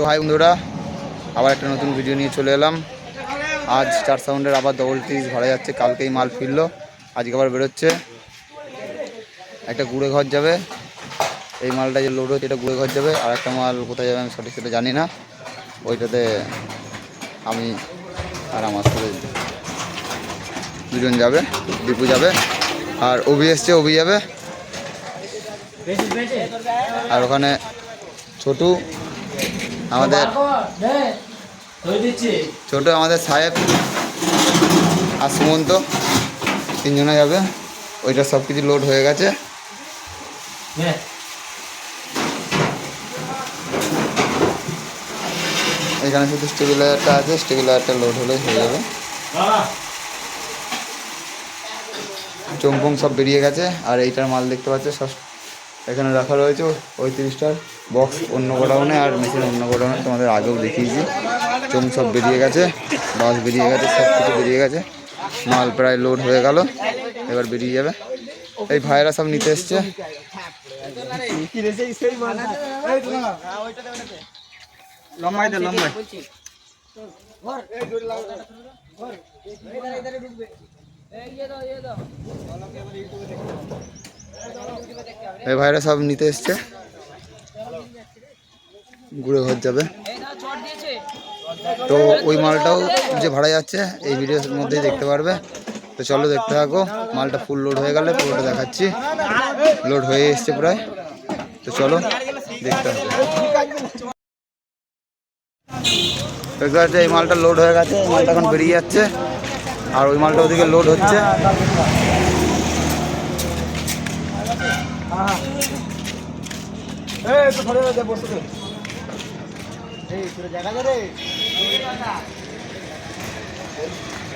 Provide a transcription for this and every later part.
তো হাই বন্ধুরা, আবার একটা নতুন ভিডিও নিয়ে চলে এলাম। আজ চার সাউন্ডের আবার ডবল টিরিজ ভরা যাচ্ছে, কালকেই মাল ফিরলো, আজকে আবার বেরোচ্ছে। একটা গুড়ে ঘর যাবে, এই মালটা যে লোড হচ্ছে, এটা গুড়ে ঘর যাবে, আর একটা মাল কোথায় যাবে আমি সঠিক সেটা জানি না। ওইটাতে আমি আর আমার সাথে দুজন যাবে, দীপু যাবে, আর অভি এসছে অভি যাবে, আর ওখানে ছোটু আমাদের ছোট আমাদের সাহেব আর সুমন্ত, তিনজনে যাবে। ওইটা সব কিছু লোড হয়ে গেছে। এখানে শুধু স্টেবিলাইজারটা আছে স্টেবিলাইজারটা লোড হলেই হয়ে যাবে। চমপং সব বেরিয়ে গেছে, আর এইটার মাল দেখতে পাচ্ছে, সব এখানে রাখা রয়েছে ওই তিরিশটার বক্স অন্য গোডাউনে আর মেশিন অন্য গোডাউনে তোমাদের আগেও দেখিয়েছি। চোম সব বেরিয়ে গেছে, বাস বেরিয়ে গেছে, সব কিছু বেরিয়ে গেছে। মাল প্রায় লোড হয়ে গেল, এবার বেরিয়ে যাবে। এই ভাইরা সব নিতে এসছে। লম্বাই দে লম্বাই ভাইরা সব নিতে এসছে। ঘুরে ঘর যাবে। তো ওই মালটাও যে ভাড়া যাচ্ছে, এই ভিডিওর মধ্যেই দেখতে পারবে। তো চলো দেখতে থাকো, মালটা ফুল লোড হয়ে গেলে পুরোটা দেখাচ্ছি। লোড হয়ে এসছে প্রায়। তো চলো দেখতে হবে এই মালটা লোড হয়ে গেছে, এই মালটা এখন বেরিয়ে যাচ্ছে। আর ওই মালটা ওদিকে লোড হচ্ছে এই তো ধরে দে বসে দে এই তোর জায়গা দে রে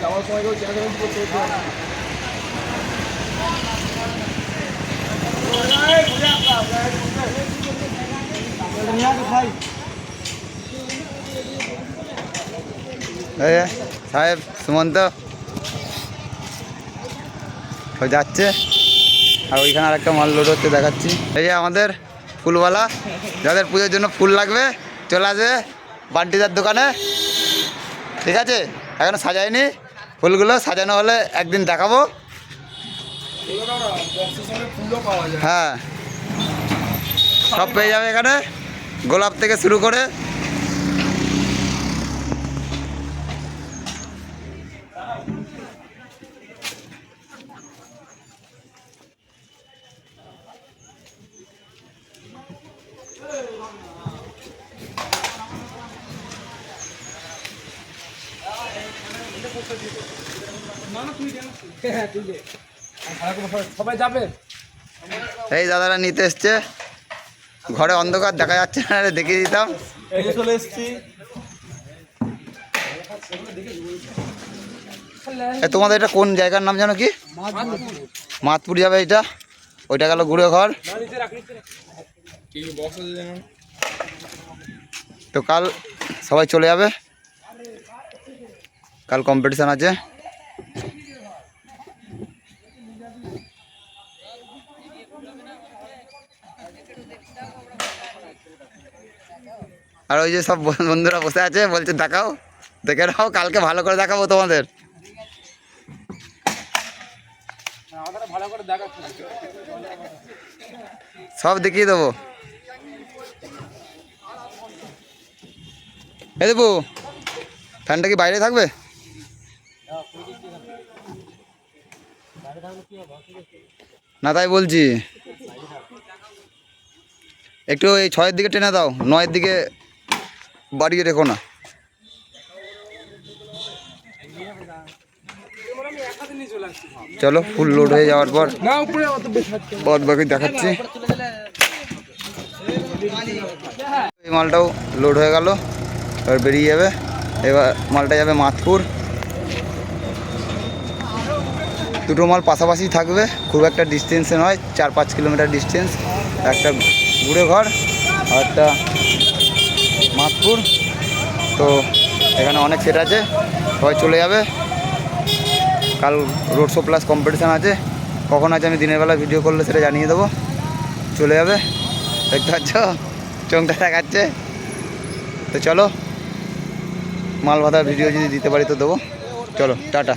যাওয়ার সময় কেউ চেনা চেনা করতে সাহেব সুমন্ত। যাচ্ছে। আর ওইখানে আরেকটা মাল লোড হচ্ছে, দেখাচ্ছি। এই যে আমাদের ফুলওয়ালা, যাদের পুজোর জন্য ফুল লাগবে, চলে আসবে বান্টিদার দোকানে। ঠিক আছে? এখনও সাজায়নি। ফুলগুলো সাজানো হলে একদিন দেখাবো। হ্যাঁ। সব পেয়ে যাবে এখানে। গোলাপ থেকে শুরু করে সবাই যাবে? এই দাদারা নিতে এসছে। ঘরে অন্ধকার দেখা যাচ্ছে না রে, দেখিয়ে দিতাম। চলে এসেছি। এ তোমাদের এটা কোন জায়গার নাম জানো কি? মাতপুর যাবে এটা। ওইটা গেল ঘুরে ঘর। তো কাল সবাই চলে যাবে। কাল কম্পিটিশান আছে। আর ওই যে সব বন্ধুরা বসে আছে, বলছে, দেখাও, দেখে নাও, কালকে ভালো করে দেখাবো তোমাদের। ভালো করে দেখা সব দেখিয়ে দেবো। এ দেবো, ফ্যানটা কি বাইরে থাকবে? না, তাই বলছি। একটু এই ছয়ের দিকে টেনে দাও, নয়ের দিকে বাড়িয়ে রেখো না। চলো, ফুল লোড হয়ে যাওয়ার পর বাদ বাকি দেখাচ্ছি। এই মালটাও লোড হয়ে গেল, এবার বেরিয়ে যাবে। এবার মালটা যাবে মাতপুর। দুটো মাল পাশাপাশি থাকবে। খুব একটা ডিস্টেন্সে নয়, চার পাঁচ কিলোমিটার ডিস্টেন্স একটা ঘুরে ঘর আর একটা মাতপুর। তো এখানে অনেক সেট আছে, সবাই চলে যাবে। কাল রোড শো প্লাস কম্পিটিশান আছে। কখন আছে আমি দিনের বেলা ভিডিও করলে সেটা জানিয়ে দেবো। চলে যাবে। দেখতে পাচ্ছ? চোখটা দেখাচ্ছে। তো চলো, মাল ভাতার ভিডিও যদি দিতে পারি তো দেবো। চলো, টাটা।